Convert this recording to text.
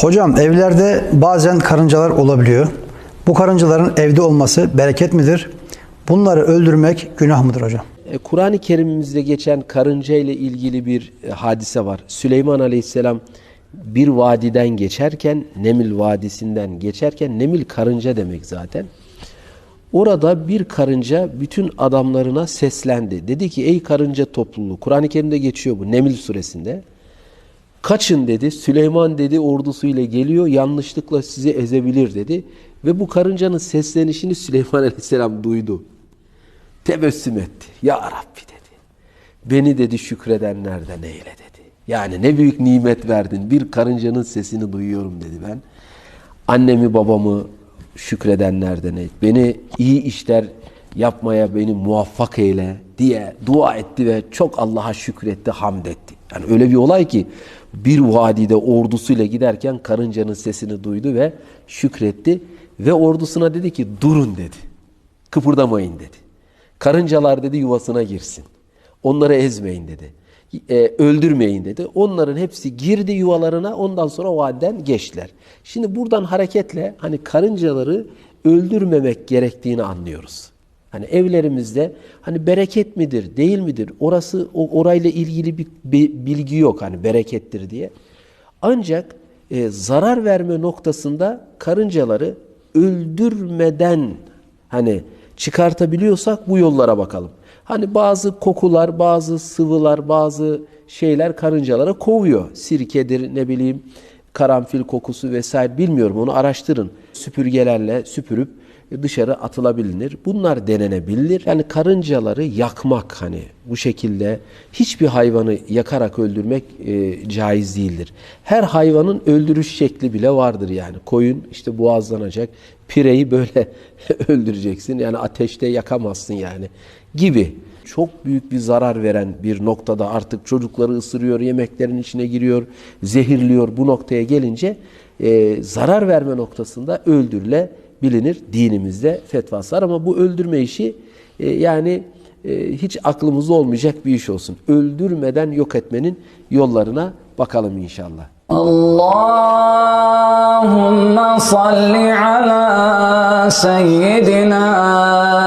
Hocam evlerde bazen karıncalar olabiliyor. Bu karıncaların evde olması bereket midir? Bunları öldürmek günah mıdır hocam? E, Kur'an-ı Kerim'imizde geçen karınca ile ilgili bir e, hadise var. Süleyman Aleyhisselam bir vadiden geçerken, Nemil Vadisi'nden geçerken, Nemil karınca demek zaten. Orada bir karınca bütün adamlarına seslendi. Dedi ki ey karınca topluluğu, Kur'an-ı Kerim'de geçiyor bu Nemil suresinde. Kaçın dedi. Süleyman dedi ordusuyla geliyor. Yanlışlıkla sizi ezebilir dedi. Ve bu karıncanın seslenişini Süleyman Aleyhisselam duydu. Tebessüm etti. Ya Rabbi dedi. Beni dedi şükredenlerden eyle dedi. Yani ne büyük nimet verdin. Bir karıncanın sesini duyuyorum dedi ben. Annemi babamı şükredenlerden eyle. Beni iyi işler yapmaya beni muvaffak eyle diye dua etti ve çok Allah'a şükretti, hamd etti. Yani öyle bir olay ki bir vadide ordusuyla giderken karıncanın sesini duydu ve şükretti ve ordusuna dedi ki durun dedi. Kıpırdamayın dedi. Karıncalar dedi yuvasına girsin. Onları ezmeyin dedi. E, öldürmeyin dedi. Onların hepsi girdi yuvalarına ondan sonra vadiden geçtiler. Şimdi buradan hareketle hani karıncaları öldürmemek gerektiğini anlıyoruz. Hani evlerimizde hani bereket midir, değil midir? Orası o orayla ilgili bir bi- bilgi yok hani berekettir diye. Ancak e, zarar verme noktasında karıncaları öldürmeden hani çıkartabiliyorsak bu yollara bakalım. Hani bazı kokular, bazı sıvılar, bazı şeyler karıncalara kovuyor. Sirkedir, ne bileyim karanfil kokusu vesaire bilmiyorum onu araştırın. Süpürgelerle süpürüp dışarı atılabilir. Bunlar denenebilir. Yani karıncaları yakmak hani bu şekilde hiçbir hayvanı yakarak öldürmek e, caiz değildir. Her hayvanın öldürüş şekli bile vardır yani. Koyun işte boğazlanacak. Pireyi böyle öldüreceksin. Yani ateşte yakamazsın yani gibi çok büyük bir zarar veren bir noktada artık çocukları ısırıyor, yemeklerin içine giriyor, zehirliyor bu noktaya gelince e, zarar verme noktasında öldürle bilinir dinimizde fetvası var. Ama bu öldürme işi e, yani e, hiç aklımızda olmayacak bir iş olsun. Öldürmeden yok etmenin yollarına bakalım inşallah. Allahümme salli ala seyyidina